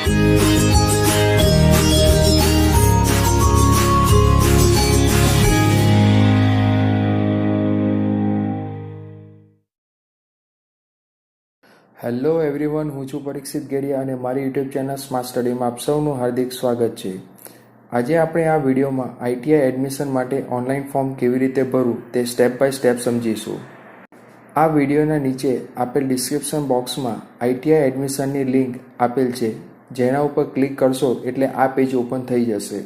Hello everyone હું છું પરીક્ષિત ગેડિયા અને મારી યુટ્યુબ ચેનલ સ્માર્ટ સ્ટડીમાં આપ સૌનું હાર્દિક સ્વાગત છે. આજે આપણે આ વિડીયોમાં આઈટીઆઈ એડમિશન માટે ઓનલાઈન ફોર્મ કેવી રીતે ભરવું તે સ્ટેપ બાય સ્ટેપ સમજીશું. આ વિડીયોના નીચે આપેલ ડિસ્ક્રિપ્શન બોક્સમાં આઈટીઆઈ એડમિશનની લિંક આપેલ છે. જેના ઉપર ક્લિક કરશો એટલે આ પેજ ઓપન થઈ જશે.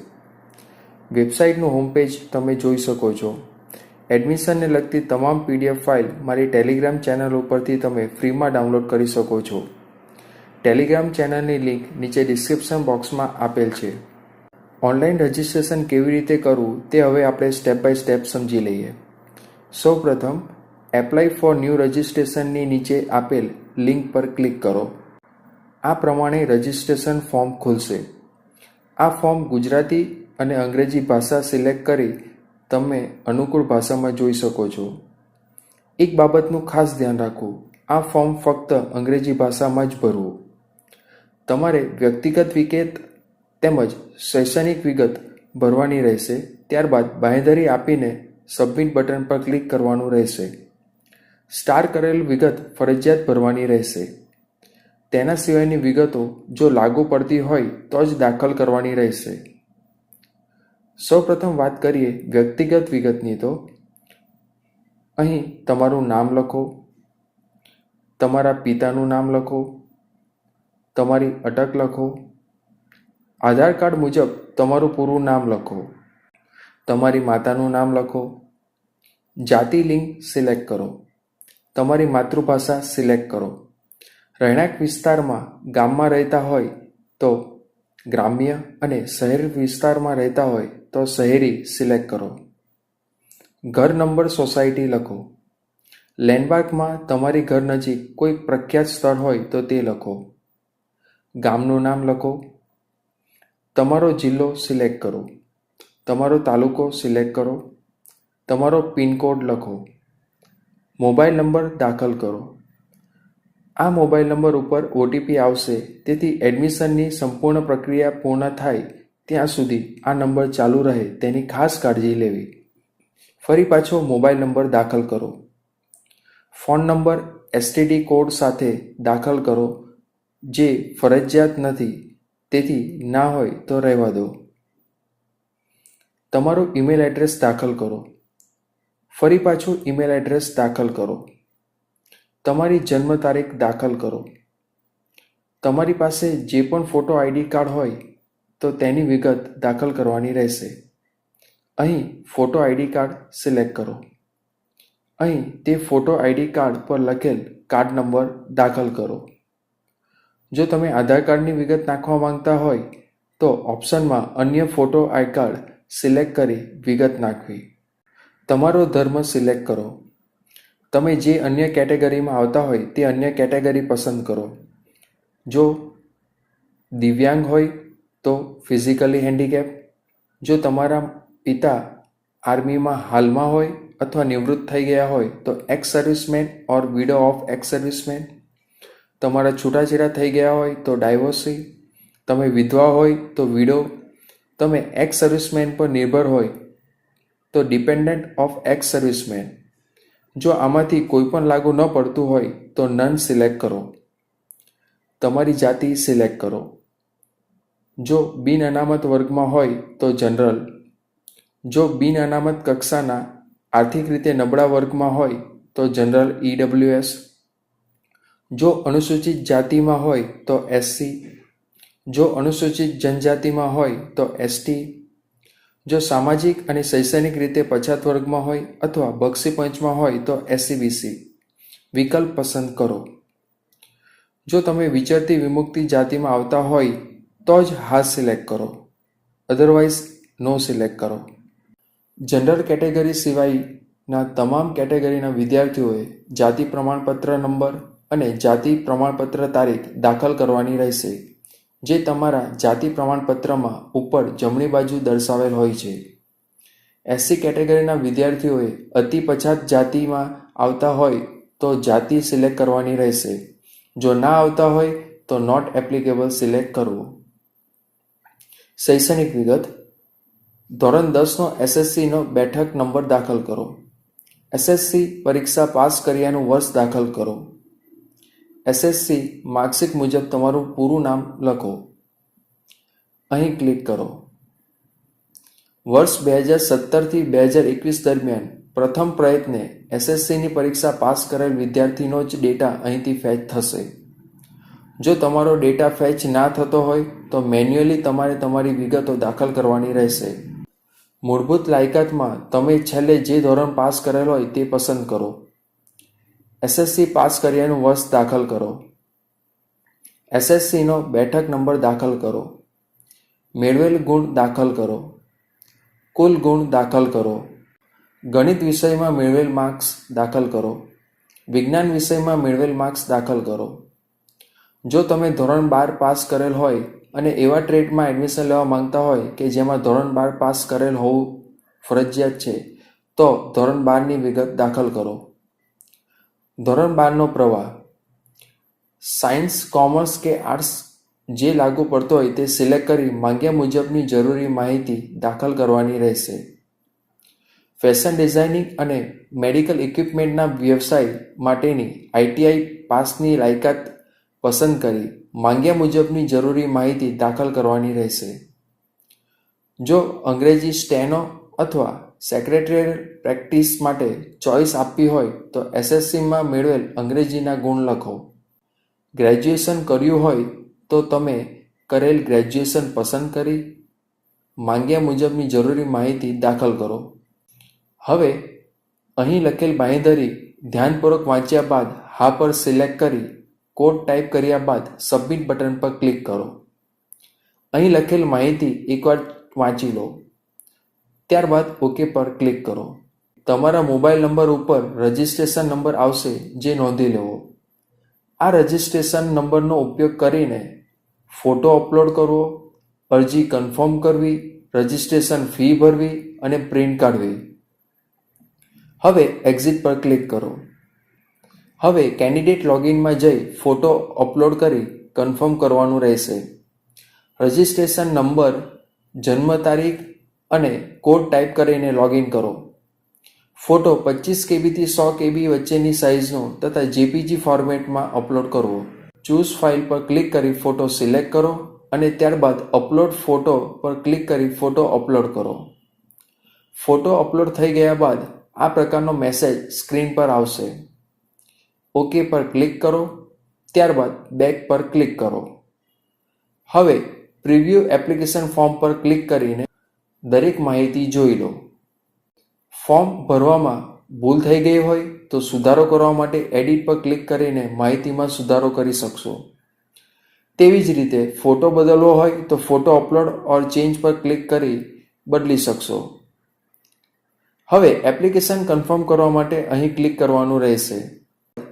વેબસાઇટનું હોમ પેજ તમે જોઈ શકો છો. એડમિશનને લગતી તમામ પીડીએફ ફાઇલ મારી ટેલિગ્રામ ચેનલ ઉપરથી તમે ફ્રીમાં ડાઉનલોડ કરી શકો છો. ટેલિગ્રામ ચેનલની લિંક નીચે ડિસ્ક્રિપ્શન બોક્સમાં આપેલ છે. ઓનલાઈન રજિસ્ટ્રેશન કેવી રીતે કરવું તે હવે આપણે સ્ટેપ બાય સ્ટેપ સમજી લઈએ. સૌપ્રથમ, એપ્લાય ફોર ન્યૂ રજિસ્ટ્રેશનની નીચે આપેલ લિંક પર ક્લિક કરો. આ પ્રમાણે રજિસ્ટ્રેશન ફોર્મ ખુલશે. આ ફોર્મ ગુજરાતી અને અંગ્રેજી ભાષા સિલેક્ટ કરી તમે અનુકૂળ ભાષામાં જોઈ શકો છો. એક બાબતનું ખાસ ધ્યાન રાખવું, આ ફોર્મ ફક્ત અંગ્રેજી ભાષામાં જ ભરવું. તમારે વ્યક્તિગત વિગત તેમજ શૈક્ષણિક વિગત ભરવાની રહેશે, ત્યારબાદ બાંહેધરી આપીને સબમિટ બટન પર ક્લિક કરવાનું રહેશે. સ્ટાર કરેલ વિગત ફરજિયાત ભરવાની રહેશે. તેના સિવાયની વિગતો જો લાગુ પડતી હોય તો જ દાખલ કરવાની રહેશે. સૌપ્રથમ વાત કરીએ વ્યક્તિગત વિગતની તો. અહીં તમારું નામ લખો. તમારા પિતાનું નામ લખો. તમારી અટક લખો. આધાર કાર્ડ મુજબ તમારું પૂરું નામ લખો. તમારી માતાનું નામ લખો. જાતિ લિંગ સિલેક્ટ કરો. તમારી માતૃભાષા સિલેક્ટ કરો. રહેણાંક વિસ્તારમાં ગામમાં રહેતા હોય તો ગ્રામ્ય અને શહેર વિસ્તારમાં રહેતા હોય તો શહેરી સિલેક્ટ કરો. ઘર નંબર સોસાયટી લખો. લેન્ડમાર્કમાં તમારી ઘર નજીક કોઈ પ્રખ્યાત સ્થળ હોય તો તે લખો. ગામનું નામ લખો. તમારો જિલ્લો સિલેક્ટ કરો. તમારો તાલુકો સિલેક્ટ કરો. તમારો પિનકોડ લખો. મોબાઈલ નંબર દાખલ કરો. આ મોબાઈલ નંબર ઉપર ઓટીપી આવશે, તેથી એડમિશનની સંપૂર્ણ પ્રક્રિયા પૂર્ણ થાય ત્યાં સુધી આ નંબર ચાલુ રહે તેની ખાસ કાળજી લેવી. ફરી પાછો મોબાઈલ નંબર દાખલ કરો. ફોન નંબર એસટીડી કોડ સાથે દાખલ કરો, જે ફરજિયાત નથી, તેથી ના હોય તો રહેવા દો. તમારું ઈમેલ એડ્રેસ દાખલ કરો. ફરી પાછું ઈમેલ એડ્રેસ દાખલ કરો. તમારી જન્મ તારીખ દાખલ કરો. તમારી પાસે જે પણ ફોટો આઈડી કાર્ડ હોય, તો તેની વિગત દાખલ કરવાની રહેશે. અહીં ફોટો આઈડી કાર્ડ સિલેક્ટ કરો. અહીં તે ફોટો આઈડી કાર્ડ પર લખેલ કાર્ડ નંબર દાખલ કરો. જો તમે આધાર કાર્ડની વિગત નાખવા માંગતા હોય, તો ઓપ્શનમાં અન્ય ફોટો આઈ કાર્ડ સિલેક્ટ કરી વિગત નાખવી. તમારો ધર્મ સિલેક્ટ કરો. તમે જે અન્ય કેટેગરીમાં આવતા હોય તે અન્ય કેટેગરી પસંદ કરો. જો દિવ્યાંગ હોય તો ફિઝિકલી હેન્ડીકેપ. જો તમારા પિતા આર્મીમાં હાલમાં હોય અથવા નિવૃત્ત થઈ ગયા હોય તો ex serviceman or widow of ex serviceman તમારા છૂટાછેડા થઈ ગયા હોય તો ડાયવોર્સી તમે વિધવા હોય તો વિડો તમે એક્સ સર્વિસમેન પર નિર્ભર હોય તો ડિપેન્ડન્ટ ઓફ એક્સ સર્વિસમેન જો આમાંથી કોઈ પણ લાગુ ન પડતું હોય, તો નન સિલેક્ટ કરો. તમારી જાતિ સિલેક્ટ કરો. જો બિન અનામત વર્ગમાં હોય, તો જનરલ જો બિન અનામત કક્ષાના આર્થિક રીતે નબળા વર્ગમાં હોય, તો જનરલ ઈડબ્લ્યુએસ જો અનુસૂચિત જાતિમાં હોય, તો એસસી જો અનુસૂચિત જનજાતિમાં હોય, તો એસટી જો સામાજિક અને શૈક્ષણિક રીતે પછાત વર્ગમાં હોય અથવા બક્ષી પંચમાં હોય તો એસસીબીસી વિકલ્પ પસંદ કરો. જો તમે વિચરતી વિમુક્તિ જાતિમાં આવતા હોય તો જ હા સિલેક્ટ કરો. અધરવાઇઝ નો સિલેક્ટ કરો. જનરલ કેટેગરી સિવાયના તમામ કેટેગરીના વિદ્યાર્થીઓએ જાતિ પ્રમાણપત્ર નંબર અને જાતિ પ્રમાણપત્ર તારીખ દાખલ કરવાની રહેશે. જે તમારા જાતિ પ્રમાણપત્રમાં ઉપર જમણી બાજુ દર્શાવેલ હોય છે. એસસી કેટેગરીના વિદ્યાર્થીઓએ અતિ પછાત જાતિમાં આવતા હોય તો જાતિ સિલેક્ટ કરવાની રહેશે. જો ના આવતા હોય તો નોટ એપ્લિકેબલ સિલેક્ટ કરવો. શૈક્ષણિક વિગત. ધોરણ દસનો એસએસસીનો બેઠક નંબર દાખલ કરો. એસએસસી પરીક્ષા પાસ કર્યાનું વર્ષ દાખલ કરો. એસએસસી માર્કશીટ મુજબ તમારું પૂરું નામ લખો. અહીં ક્લિક કરો. વર્ષ બે હજાર સત્તરથી બે હજાર એકવીસ દરમિયાન પ્રથમ પ્રયત્ને એસએસસીની પરીક્ષા પાસ કરેલ વિદ્યાર્થીનો જ ડેટા અહીંથી ફેચ થશે. જો તમારો ડેટા ફેચ ના થતો હોય, તો મેન્યુઅલી તમારે તમારી વિગતો દાખલ કરવાની રહેશે. મૂળભૂત લાયકાતમાં તમે છેલ્લે જે ધોરણ પાસ કરેલ હોય તે પસંદ કરો. એસએસસી પાસ કર્યાનું વર્ષ દાખલ કરો. એસએસસીનો બેઠક નંબર દાખલ કરો. મેળવેલ ગુણ દાખલ કરો. કુલ ગુણ દાખલ કરો. ગણિત વિષયમાં મેળવેલ માર્ક્સ દાખલ કરો. વિજ્ઞાન વિષયમાં મેળવેલ માર્ક્સ દાખલ કરો. જો તમે ધોરણ બાર પાસ કરેલ હોય અને એવા ટ્રેડમાં એડમિશન લેવા માંગતા હોય કે જેમાં ધોરણ બાર પાસ કરેલ હોવું ફરજિયાત છે, તો ધોરણ બારની વિગત દાખલ કરો. ધોરણ બારનો પ્રવાહ. સાયન્સ, કોમર્સ કે આર્ટ્સ જે લાગુ પડતો હોય તે સિલેક્ટ કરી માંગ્યા મુજબની જરૂરી માહિતી દાખલ કરવાની રહેશે. ફેશન ડિઝાઇનિંગ અને મેડિકલ ઇક્વિપમેન્ટના વ્યવસાય માટેની આઈટીઆઈ પાસની લાયકાત પસંદ કરી માંગ્યા મુજબની જરૂરી માહિતી દાખલ કરવાની રહેશે. જો અંગ્રેજી સ્ટેનો અથવા સેક્રેટરીયલ પ્રેક્ટિસ માટે ચોઇસ આપવી હોય તો એસએસસીમાં મેળવેલ અંગ્રેજીના ગુણ લખો. ગ્રેજ્યુએશન કર્યું હોય તો તમે કરેલ ગ્રેજ્યુએશન પસંદ કરી, માંગ્યા મુજબની જરૂરી માહિતી દાખલ કરો. હવે અહીં લખેલ બાંહેધરી ધ્યાનપૂર્વક વાંચ્યા બાદ હા પર સિલેક્ટ કરી કોડ ટાઈપ કર્યા બાદ સબમિટ બટન પર ક્લિક કરો. અહીં લખેલ માહિતી એકવાર વાંચી લો. ત્યારબાદ ઓકે પર ક્લિક કરો. તમારા મોબાઈલ નંબર ઉપર રજિસ્ટ્રેશન નંબર આવશે જે નોંધી લેવો. આ રજિસ્ટ્રેશન નંબરનો ઉપયોગ કરીને ફોટો અપલોડ કરવો, અરજી કન્ફર્મ કરવી, રજિસ્ટ્રેશન ફી ભરવી અને પ્રિન્ટ કાઢવી. હવે એક્ઝિટ પર ક્લિક કરો. હવે કેન્ડિડેટ લોગિનમાં જઈ ફોટો અપલોડ કરી કન્ફર્મ કરવાનું રહેશે. રજિસ્ટ્રેશન નંબર, જન્મ તારીખ અને કોડ ટાઈપ કરીને લોગિન કરો. ફોટો પચીસ કેબીથી સો કેબી વચ્ચેની સાઇઝનો તથા જેપીજી ફોર્મેટમાં અપલોડ કરવો. ચૂઝ ફાઇલ પર ક્લિક કરી ફોટો સિલેક્ટ કરો અને ત્યારબાદ અપલોડ ફોટો પર ક્લિક કરી ફોટો અપલોડ કરો. ફોટો અપલોડ થઈ ગયા બાદ આ પ્રકારનો મેસેજ સ્ક્રીન પર આવશે. ઓકે પર ક્લિક કરો. ત્યારબાદ બેક પર ક્લિક કરો. હવે પ્રિવ્યૂ એપ્લિકેશન ફોર્મ પર ક્લિક કરીને દરેક માહિતી જોઈ લો. ફોર્મ ભરવામાં ભૂલ થઈ ગઈ હોય તો સુધારો કરવા માટે એડિટ પર ક્લિક કરીને માહિતીમાં સુધારો કરી શકશો. તેવી જ રીતે ફોટો બદલવો હોય તો ફોટો અપલોડ ઓર ચેન્જ પર ક્લિક કરી બદલી શકશો. હવે એપ્લિકેશન કન્ફર્મ કરવા માટે અહીં ક્લિક કરવાનું રહેશે.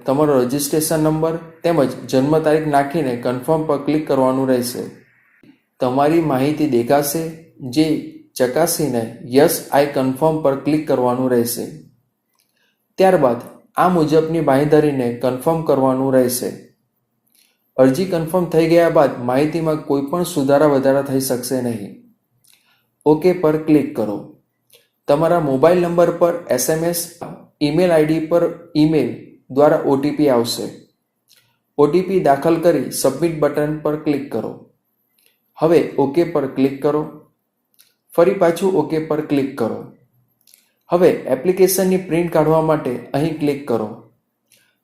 તમારો રજિસ્ટ્રેશન નંબર તેમજ જન્મ તારીખ નાખીને કન્ફર્મ પર ક્લિક કરવાનું રહેશે. તમારી માહિતી દેખાશે, જે ચકાસીને યસ, આઈ કન્ફર્મ પર ક્લિક કરવાનું રહેશે. ત્યારબાદ આ મુજબની બાંયધરીને કન્ફર્મ કરવાનું રહેશે. અરજી કન્ફર્મ થઈ ગયા બાદ માહિતીમાં કોઈ પણ સુધારા વધારા થઈ શકશે નહીં. ઓકે પર ક્લિક કરો. તમારા મોબાઈલ નંબર પર એસએમએસ, ઈમેલ આઈડી પર ઈમેલ દ્વારા ઓટીપી આવશે. ઓટીપી દાખલ કરી સબમિટ બટન પર ક્લિક કરો. હવે ઓકે પર ક્લિક કરો. ફરી પાછું ઓકે પર ક્લિક કરો. હવે એપ્લિકેશનની પ્રિન્ટ કાઢવા માટે અહીં ક્લિક કરો.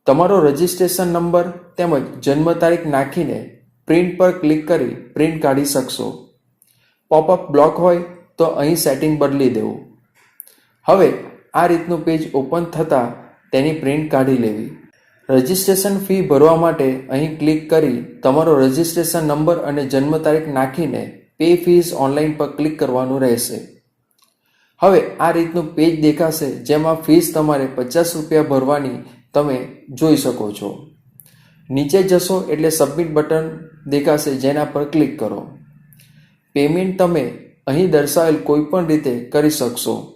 તમારો રજિસ્ટ્રેશન નંબર તેમજ જન્મ તારીખ નાખીને પ્રિન્ટ પર ક્લિક કરી પ્રિન્ટ કાઢી શકશો. પોપઅપ બ્લોક હોય તો અહીં સેટિંગ બદલી દેવું. હવે આ રીતનું પેજ ઓપન થતાં તેની પ્રિન્ટ કાઢી લેવી. રજિસ્ટ્રેશન ફી ભરવા માટે અહીં ક્લિક કરી તમારો રજિસ્ટ્રેશન નંબર અને જન્મ તારીખ નાખીને પે ફીસ ઓનલાઈન પર ક્લિક કરવાનું રહેશે. હવે આ રીતનું પેજ દેખાશે, જેમાં ફીસ તમારે પચાસ રૂપિયા ભરવાની તમે જોઈ શકો છો. નીચે જશો એટલે સબમિટ બટન દેખાશે, જેના પર ક્લિક કરો. પેમેન્ટ તમે અહીં દર્શાવેલ કોઈપણ રીતે કરી શકશો.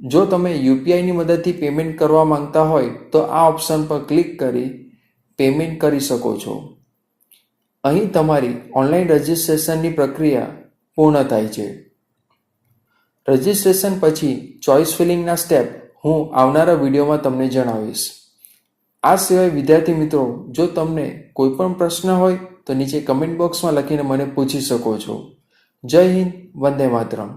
જો તમે યુપીઆઈની મદદથી પેમેન્ટ કરવા માંગતા હોય, તો આ ઓપ્શન પર ક્લિક કરી પેમેન્ટ કરી શકો છો. અહીં તમારી ઓનલાઈન રજિસ્ટ્રેશનની પ્રક્રિયા પૂર્ણ થાય છે. રજિસ્ટ્રેશન પછી ચોઇસ ફિલિંગના સ્ટેપ હું આવનારા વિડીયોમાં તમને જણાવીશ. આ સિવાય વિદ્યાર્થી મિત્રો, જો તમને કોઈ પણ પ્રશ્ન હોય તો નીચે કમેન્ટ બોક્સમાં લખીને મને પૂછી શકો છો. જય હિન્દ, વંદે માતરમ.